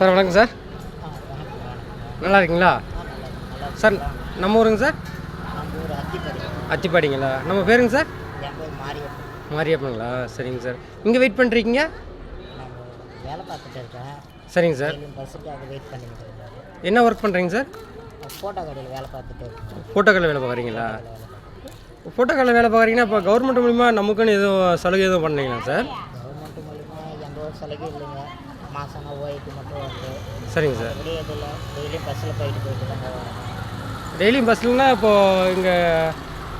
Sir வணக்கம் sir. நல்லா இருக்கீங்களா? சார் நம்ம ஊருங்க சார்? அத்திப்பாடிங்களா? நம்ம பேருங்க சார்? என் மாரியப்பங்களா சரிங்க சார். இங்கே வெயிட் பண்ணுறீங்க வேலை பார்த்துட்டு இருக்கேன் சரிங்க சார். பஸ்ஸுக்காக வெயிட் பண்ணிட்டு என்ன ஒர்க் பண்ணுறீங்க சார்? ஃபோட்டோ கடையில் வேலை பார்த்துட்டு இருக்கேன் ஃபோட்டோ கடையில் வேலை பார்க்குறீங்களா? ஃபோட்டோ கடையில் வேலை பார்க்குறீங்கன்னா இப்போ கவர்மெண்ட் மூலிமா நமக்குன்னு எதுவும் சலுகை எதுவும் பண்ணீங்களா சார்? கவர்மெண்ட் மூலிமா எந்த ஒரு சலுகை இல்லைங்க. மாதம்னா ஓய்க்கு மட்டும் வந்து சரிங்க சார். அப்படியே இதில் டெய்லியும் பஸ்ஸில் போயிட்டு போயிட்டு தாங்க டெய்லியும் பஸ்லனா இப்போது இங்கே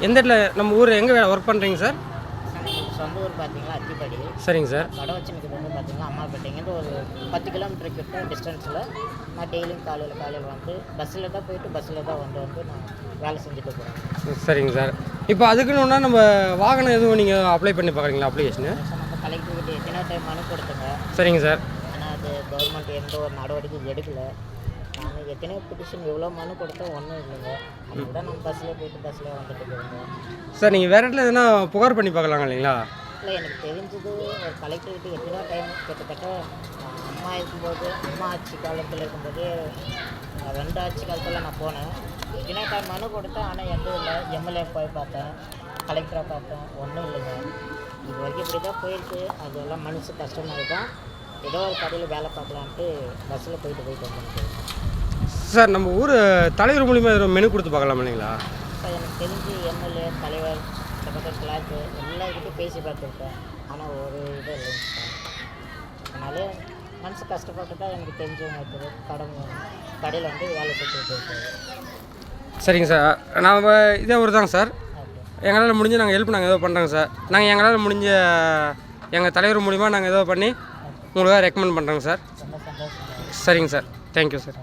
எந்த இடத்துல நம்ம ஊர் எங்கே வேலை ஒர்க் பண்ணுறீங்க சார்? எனக்கு சொந்த ஊர் பார்த்தீங்கன்னா அத்திப்படி. சரிங்க சார். கடை வச்சுனுக்கு வந்து பார்த்தீங்கன்னா அம்மாப்பேட்டைங்கன்னு ஒரு பத்து கிலோமீட்டர் கிட்ட டிஸ்டன்ஸில் நான் டெய்லியும் காலையில் காலையில் வந்து பஸ்ஸில் தான் போயிட்டு பஸ்ஸில் தான் வந்து வந்து நான் வேலை செஞ்சுட்டு போகிறேன் சரிங்க சார். இப்போ அதுக்குன்னு நம்ம வாகனம் எதுவும் நீங்கள் அப்ளை பண்ணி பார்க்குறீங்களா அப்ளிகேஷனு நம்ம கலெக்டர்கிட்ட எத்தனை டைம் மனு கொடுத்தேங்க. சரிங்க சார். அது கவர்மெண்ட் எந்த ஒரு நடவடிக்கையும் எடுக்கல. நான் எத்தனையோ பெட்டிஷன் எவ்வளோ மனு கொடுத்தேன் ஒன்றும் இல்லைங்க. அதுக்கு தான் நம்ம பஸ்ஸில் போயிட்டு பஸ்ஸில் வந்துட்டு போகிறோங்க சார் நீங்கள் வேறு இடத்துல எதுனா புகார் பண்ணி பார்க்கலாங்க இல்லைங்களா? இல்லை எனக்கு தெரிஞ்சது ஒரு கலெக்டர்கிட்ட எத்தனையோ டைம் கிட்டத்தட்ட அம்மா இருக்கும்போது அம்மா ஆட்சி காலத்தில் இருக்கும்போது ரெண்டு ஆட்சி காலத்தில் நான் போனேன். எத்தனையோ டைம் மனு கொடுத்தேன் ஆனால் எதுவும் இல்லை. எம்எல்ஏ போய் பார்த்தேன் கலெக்டரை பார்த்தேன் ஒன்றும் இல்லைங்க. இது வரைக்கும் இப்படி தான் போயிருக்கு. அதெல்லாம் மனசு கஷ்டமாக தான் ஏதோ ஒரு கடையில் வேலை பார்க்கலான்ட்டு பஸ்ஸில் போயிட்டு போயிட்டு வந்துட்டு சார் நம்ம ஊர் தலைவர் மூலிமா எதுவும் மெனு கொடுத்து பார்க்கலாம் இல்லைங்களா? இப்போ எனக்கு தெரிஞ்சு எம்எல்ஏ தலைவர் பக்கத்தில் கிளாக்கு எல்லாருக்கிட்டையும் பேசி பார்த்துருக்கேன் ஆனால் ஒரு இது இல்லைங்க அதனால மனசு கஷ்டப்பட்டு தான் எனக்கு தெரிஞ்சவங்க ஒருத்தர் கடை கடையில் வந்து வேலை செஞ்சுட்டு இருக்காரு சரிங்க சார் நாம் இதே ஊர் தாங்க சார் எங்களால் முடிஞ்சு நாங்கள் ஹெல்ப் நாங்கள் ஏதோ பண்ணுறோங்க சார் நாங்கள் எங்களால் முடிஞ்ச எங்கள் தலைவர் மூலிமா நாங்கள் ஏதோ பண்ணி உங்களுக்காக ரெக்கமெண்ட் பண்ணுறோங்க சார். சரிங்க சார். Thank you sir